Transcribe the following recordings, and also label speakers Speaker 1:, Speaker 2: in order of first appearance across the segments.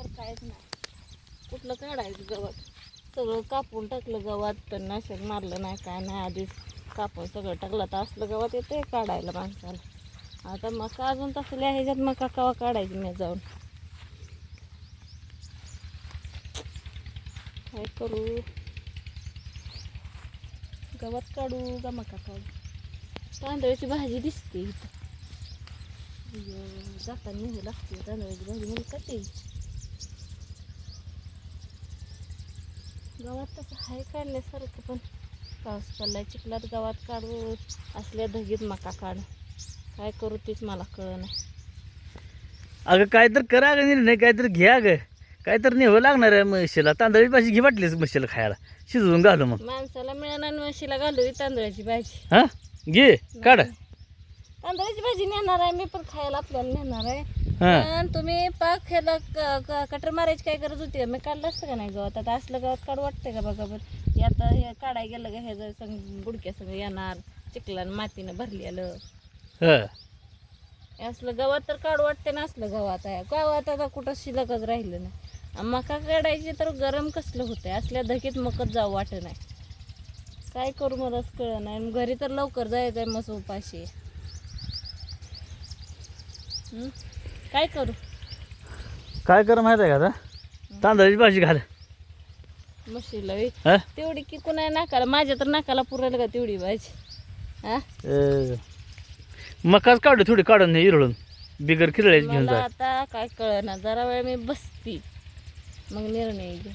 Speaker 1: तर काहीच नाही. कुठलं काढायचं गवत? सगळं कापून टाकलं गवत पण नाशक मारलं नाही काय नाही. आधीच कापून सगळं टाकलं तर असलं गवत येते काढायला माणसाला. आता मका अजून तसल्या ह्याच्यात मका कवा काढायची मी जाऊन. काय करू? गवत काढू का मका काढू? तांदळाची भाजी दिसते इथं. जाताना लागते तांदळाची भाजी. मला कधी गावात तसं हाय काढल्यासारखं पण पाऊस पडलाय चिखलात गावात काढू असल्या धगीत मका काढ. काय करू तेच मला कळ नाही.
Speaker 2: अगं काय तर करा अगं निर्णय काय तर घ्या ग काय तर नेहवं लागणार आहे म्हशीला. तांदळाची भाजी घे वाटलीच म्हशीला खायला. शिजवून घालू मग.
Speaker 1: माणसाला मिळणार म्हशीला घालू ही तांदळाची भाजी.
Speaker 2: हा? घे काढ.
Speaker 1: तांदळाची भाजी नेणार आहे मी पण खायला आपल्याला नेणार आहे.
Speaker 2: हा.
Speaker 1: पण तुम्ही पाक ह्याला क- क- कटर मारायची काय गरज होती का? मी काढलं असतं का नाही गवत? आता असलं गवत काढू वाटतंय का बघा बरं? हे आता हे काढाय गेलं का ह्याचं संग बुडक्या संग येणार चिखलान मातीनं भरलेलं.
Speaker 2: हा.
Speaker 1: हे असलं गवत तर काढू वाटते ना असलं गवत आहे. गवत आता कुठं शिल्लकच राहिलं नाही. आणि मका काढायची तर गरम कसलं होतंय? असल्या धकीत मकत जाऊ वाटत नाही. काय करू मलाच कळ नाही घरी तर लवकर जायचं आहे मस्त उपाशी. हं? काय करू?
Speaker 2: काय कर माहिती आहे का आता? तांदळाची भाजी घाल.
Speaker 1: म्हशीला
Speaker 2: हा?
Speaker 1: तेवढी की कुणा नाकाला माझ्या तर नाकाला पुरेल का तेवढी भाजी? हा?
Speaker 2: मकाच काढू थोडी काढून नाही इरळून. बिगर किरळ्याची घेऊन
Speaker 1: मला
Speaker 2: जा.
Speaker 1: आता काय कळना. जरा वेळ मी बसती. मग निर्णय घे.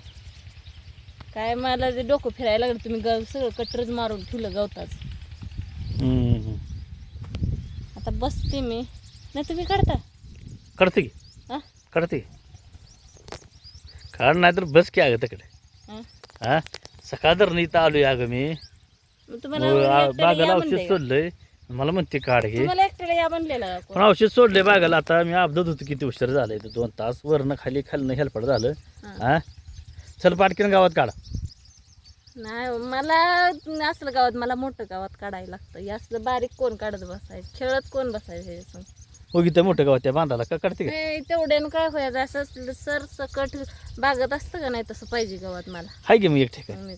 Speaker 1: काय मला ते डोकं फिरायला लागलं तुम्ही गव सगळं कटरच मारून ठेवलं गवताच.
Speaker 2: हम्म.
Speaker 1: आता बसते मी. नाही तुम्ही काढता
Speaker 2: काढते की?
Speaker 1: हा?
Speaker 2: काढते काढ नाही तर बस की अगं तिकडे.
Speaker 1: हा?
Speaker 2: हा? सकाळ तर नाही इथं आलोय अगं मी.
Speaker 1: मग तुम्हाला
Speaker 2: मग आ-
Speaker 1: एकट्याला
Speaker 2: बागाला
Speaker 1: या
Speaker 2: औषध
Speaker 1: म्हणलंय?
Speaker 2: सोडलंय. मला म्हणते काढ घे
Speaker 1: तुम्हाला एकट्याला या?
Speaker 2: पण औषध सोडले बागाला. आता मी अपघात होतो किती उशीर झालंय ते दोन तास वरनं खाली खालनं हेलपड झालं.
Speaker 1: हा.
Speaker 2: चल पाटकीनं गावात काढ.
Speaker 1: नाही मला असलं गावात मला मोठं गावात काढायला लागतं. हे असलं बारीक कोण काढत बसायचं? खेळत कोण बसायचं हे?
Speaker 2: हो त्या मोठं गावात त्या बांधाला का काढते का?
Speaker 1: नाही तेवढ्यानं काय व्हायचं असं सर सकट बागत असतं का नाही तसं पाहिजे गावात मला.
Speaker 2: हाय की मग एक ठिकाण?
Speaker 1: मी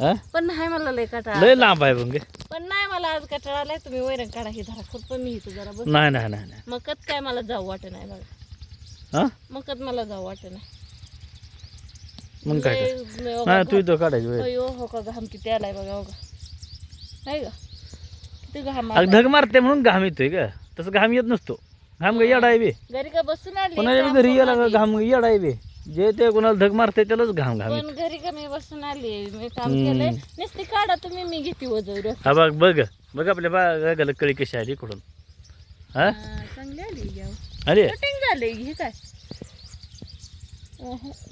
Speaker 2: हा?
Speaker 1: पण नाही मला लय कटाळा
Speaker 2: लय लांब आहे मग
Speaker 1: पण नाही मला आज कटाळा आलाय तुम्ही वैरण काढा ही धरा खूप पण मी इथं जरा बस
Speaker 2: नाही नाही नाही नाही.
Speaker 1: मकत काय मला जाऊ वाटत नाही बघा.
Speaker 2: हा?
Speaker 1: मकत मला जाऊ वाटत नाही.
Speaker 2: मग काय तर.
Speaker 1: लय हो
Speaker 2: नाही तू इथं काढायची वेळ
Speaker 1: अयो हो का घाम किती आलाय बघा हो का नाही का किती घाम
Speaker 2: अगं. ढग मारते म्हणून घाम येतोय का तसं घाम येत नसतो. घाम येडा आहे बे.
Speaker 1: घरी का बसून आली काम
Speaker 2: बी घरी का
Speaker 1: आली.
Speaker 2: घाम येडा आहे बे. जे ते कोणाला धग मारते त्यालाच घाम घाम
Speaker 1: पण घरी का मी बसून आली मी काम केलंय. नुसती काढा तुम्ही मी घेते वजवलं
Speaker 2: हा बघ बघ. बघ आपल्या बागाला कळी कशी आली इकडून. हा?
Speaker 1: चांगली आली घ्या
Speaker 2: अरे
Speaker 1: कटिंग झाले हे काय?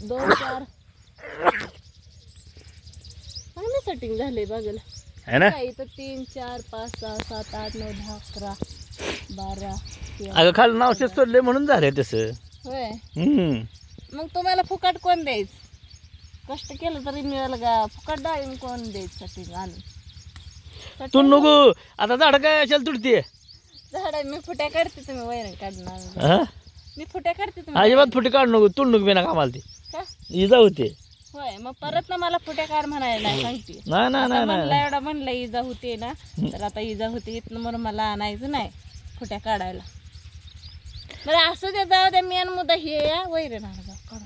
Speaker 1: दोन चार. चांगलं सेटिंग झाले बघायला.
Speaker 2: आहे ना?
Speaker 1: इथं तीन चार पाच सहा सात आठ नऊ दहा अकरा. बारा तेरा.
Speaker 2: अगं खाली नाव सोडले म्हणून झालंय तसं.
Speaker 1: होय.
Speaker 2: हम्म.
Speaker 1: मग तुम्हाला फुकट कोण द्यायच? कष्ट केलं तरी मिळेल का? फुकट डाळिंब कोण द्यायचं आणून
Speaker 2: तू नको. आता झाड काय असेल तुटते
Speaker 1: झाड मी फुट्या काढते तुम्ही वैरण काढणार. मी फुट्या काढते तुम्ही
Speaker 2: अजिबात फुटे काढू नको. तुड नको बिना कामाला ती.
Speaker 1: का?
Speaker 2: इजा होते
Speaker 1: होय मग परत ना मला फुट्या काढ म्हणायला नाही सांगते.
Speaker 2: नाही नाही नाही नाही
Speaker 1: म्हणला एवढा म्हणला इजा होते ना. तर आता इजा होते इथनं मला आणायचं नाही. फुट्या काढायला. बरं असं दे जाऊ द्या मेन मुद्दा हे या आणा काढून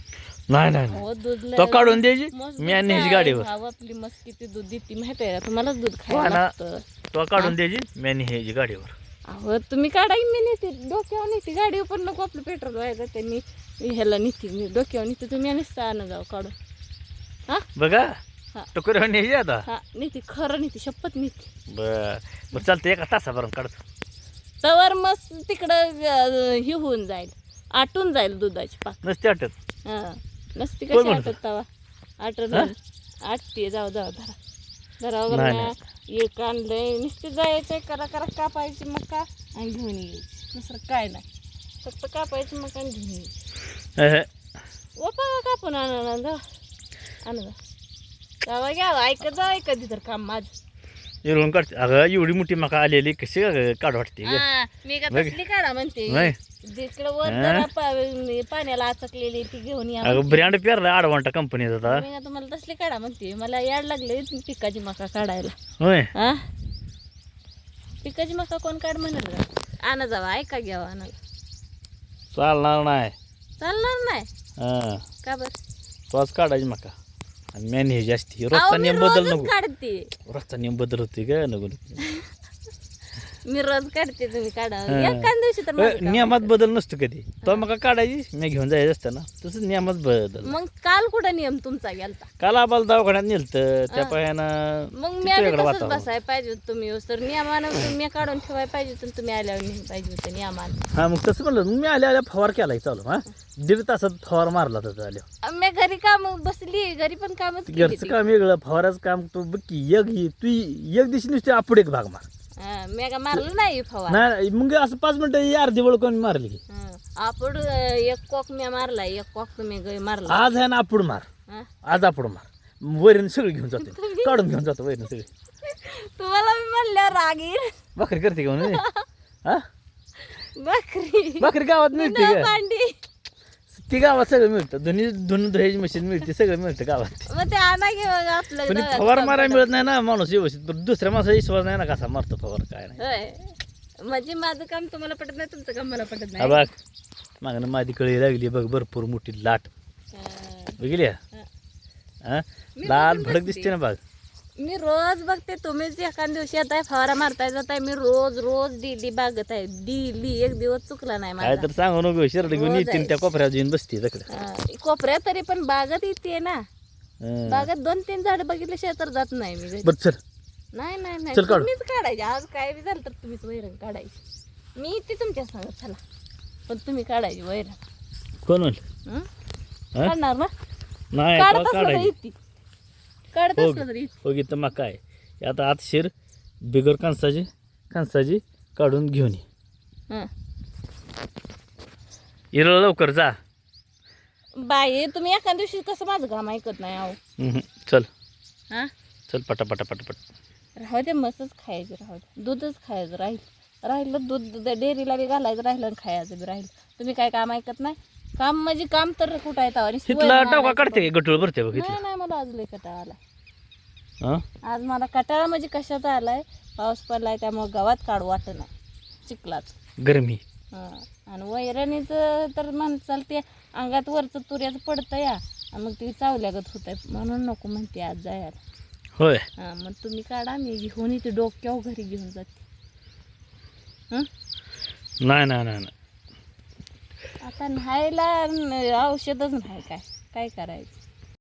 Speaker 2: नाही नाही नाही.
Speaker 1: हो दूध लय-
Speaker 2: तो काढून द्यायची
Speaker 1: मस्त
Speaker 2: मी आणि ह्याची गाडीवर.
Speaker 1: भाव आपली मस्त किती दूध देते माहिती आहे का? तुम्हालाच दूध
Speaker 2: हो
Speaker 1: खायला. लागतं.
Speaker 2: तो काढून द्यायची मी आणि ह्याची गाडीवर.
Speaker 1: अहो तुम्ही काढा की मी नेते डोक्यावर नेते. गाडीवर पण नको आपलं पेट्रोल व्हायचं ते मी मी ह्याला नेते मी डोक्यावर नेते. तुम्ही नुसतं आणा जाऊ काढून. हा?
Speaker 2: बघा
Speaker 1: हा.
Speaker 2: टोकर न्यायची आता.
Speaker 1: हा नेते खरं नेते शपथ नेते.
Speaker 2: बर. चालतं एका तासाभरात काढतो.
Speaker 1: तवर मस्त तिकडं हे होऊन जाईल. आटून जाईल दुधाची पाक.
Speaker 2: नसते आटत?
Speaker 1: हा. नसती
Speaker 2: कोण
Speaker 1: कशी
Speaker 2: म्हणतं?
Speaker 1: आटत तवा? आटत
Speaker 2: हा?
Speaker 1: आटते जाऊ जाऊ धरा. धरा
Speaker 2: नाही,
Speaker 1: वगैरे एक आणलंय. नुसते जायचंय करा करा कापायची मका आणि घेऊन यायची. दुसरं काय नाही. फक्त कापायची मका आणि घेऊन यायची.
Speaker 2: अहं.
Speaker 1: ओपा कापून आणा जा आणा जा जावा घ्या ऐकत जा ऐकत तर काम माझं.
Speaker 2: काढते. अगं एवढी मोठी मका आलेली कशी काढ वाटते ग.
Speaker 1: हा, मी का
Speaker 2: बघ.
Speaker 1: तसली काढा म्हणते.
Speaker 2: नाही.
Speaker 1: तिकडं वर
Speaker 2: हा?
Speaker 1: जरा पा- पाण्याला आचकलेली ती घेऊन या
Speaker 2: अगं. ब्रँड पेरला आडवांटा कंपनीचा आता.
Speaker 1: मी का तुम्हाला तसली काढा म्हणते. मला याड लागले पिकाची मका काढायला.
Speaker 2: होय.
Speaker 1: हा? पिकाची मका कोण काढ म्हणाल का आणा जावा ऐका घ्यावा आणायला.
Speaker 2: चालणार नाही.
Speaker 1: चालणार नाही?
Speaker 2: हा.
Speaker 1: का बर?
Speaker 2: तोच काढायची मका. आणि मॅन हे जास्ती रोजचा नियम बदल नको.
Speaker 1: काढते.
Speaker 2: रोजचा नियम बदल होते नको नको.
Speaker 1: मी रोज काढते तुम्ही काढा.
Speaker 2: हा.
Speaker 1: एका दिवशी तर
Speaker 2: अ,
Speaker 1: माझं काम
Speaker 2: नियमात बदल नसतो कधी. तो मका काढायची मी घेऊन जायचं असतं ना. तसंच नियमात बदल.
Speaker 1: मग काल कुठं नियम तुमचा गेलता?
Speaker 2: काल आम्हाला दवाखान्यात नेलतं. त्या पायानं
Speaker 1: मग मी
Speaker 2: वेगळं
Speaker 1: तसंच
Speaker 2: वातावरण.
Speaker 1: बसायला पाहिजे होतं तुम्ही. तर नियमानं तुम्ही काढून ठेवायला पाहिजे होतं तुम्ही आल्यावर पाहिजे होतं नियमानं.
Speaker 2: हा मग तसं म्हणलं मग मी आल्या आल्या फवार केलाय चालू हा. दीड तासात फवार मारला त्याचा आल्या.
Speaker 1: मी घरी काम बसली घरी पण कामच केली
Speaker 2: घरचं
Speaker 1: ती.
Speaker 2: काम वेगळं फवाराचं काम तू बघ की एक ही तू एक दिवशी नुसते आपण एक भाग मार.
Speaker 1: मी का मारलं नाही
Speaker 2: मग असं पाच मिनिटं अर्धी वेळ कोणी मारली? की.
Speaker 1: आपण एक कॉक मी मारला एक कॉक तुम्ही मारला.
Speaker 2: आज आहे ना आपण मार? आज आपण मार. वैरण सगळी घेऊन जाते काढून घेऊन जातो वैरण सगळी.
Speaker 1: तुम्हाला मी म्हणलं राग
Speaker 2: भाकरी करते का म्हणून? हा?
Speaker 1: बकरी
Speaker 2: भाकरी गावात मिळते
Speaker 1: भांडी.
Speaker 2: ती गावात सगळं मिळतं दोन्ही धुणं धुयाची मशीन मिळते सगळं मिळतं गावात
Speaker 1: मग ते आणा घे मग आपलं
Speaker 2: पण फवार मारायला. मिळत नाही ना माणूस व्यवस्थित पण दुसऱ्या माणसाचा विश्वास नाही ना कसा मारतो फवार काय नाही
Speaker 1: होय म्हणजे माझं काम तुम्हाला पटत नाही तुमचं काम मला पटत
Speaker 2: हा
Speaker 1: नाही
Speaker 2: बघ मागणं माझी कळी लागली बघ भरपूर मोठी लाट
Speaker 1: हा.
Speaker 2: बघितली?
Speaker 1: हा.
Speaker 2: हा लाल भडक. दिसते ना बघ
Speaker 1: मी रोज बघते तुम्हीच एका दिवशी येताय फवारा मारताय जाताय मी रोज रोज डेली बागत आहे डेली एक दिवस चुकला नाही
Speaker 2: काय
Speaker 1: माझा.
Speaker 2: तर सांगू नको शर्ट घेऊन
Speaker 1: रोज
Speaker 2: येते
Speaker 1: आहे.
Speaker 2: त्या कोपऱ्यात येऊन बसते तिकडे
Speaker 1: हा, कोपऱ्यात तरी पण बागत येते ना. बागत दोन तीन झाड बघितल्याशिवाय तर जात नाही मी घरी.
Speaker 2: बर चल.
Speaker 1: नाही नाही नाही.
Speaker 2: चल काढू.
Speaker 1: तुम्हीच काढायचे. आज काय बी झालं तर तुम्हीच वैरण काढायची. मी इथे तुमच्या सांगत चला. पण तुम्ही काढायची वैरण.
Speaker 2: कोण म्हणलं?
Speaker 1: हं?
Speaker 2: हा?
Speaker 1: काढणार ना?
Speaker 2: नाही
Speaker 1: काढत असलं तर
Speaker 2: काढायची?
Speaker 1: येते काढत
Speaker 2: हो
Speaker 1: असलं तर. येते
Speaker 2: हो गीत मग काय? आता आत शिर बिगर कणसाची कणसाची काढून घेऊन ये.
Speaker 1: हं.
Speaker 2: लवकर जा.
Speaker 1: बाई तुम्ही एका दिवशी कसं माझं काम ऐकत नाही अहो
Speaker 2: हम्म, चल.
Speaker 1: हा?
Speaker 2: चल पटा पटा पटा पट
Speaker 1: राहू दे मस्तच खायचं राहू दे. दूधच खायचं राहील. राहिलं दूध डेअरीला बी घालायचं राहिलं आणि खायचं बी राहिलं. तुम्ही काय काम ऐकत नाही? काम म्हणजे काम तर कुठं आहे तवा? नुसती
Speaker 2: तिथला टाका काढते गटूळ भरते बघ
Speaker 1: नाही मला आज लय कटाळा आला
Speaker 2: हा?
Speaker 1: आज मला कटाळा म्हणजे कशाचा आलाय? पाऊस पडलाय त्यामुळे गावात काढू वाटत नाही. चिखलाच.
Speaker 2: गरमी.
Speaker 1: हं. आणि वैरणीचं तर म्हणचाल ते अंगात वरचं तुऱ्याचं पडतं या आणि मग ते चावल्यागत होत आहे म्हणून नको म्हणते आज जायला.
Speaker 2: होय.
Speaker 1: हां मग तुम्ही काढा मी घेऊन येते. डोक्यावर घरी घेऊन जाते. हं?
Speaker 2: नाही नाही नाही नाही.
Speaker 1: आता न्हायला औषधच नाही काय? काय करायचं?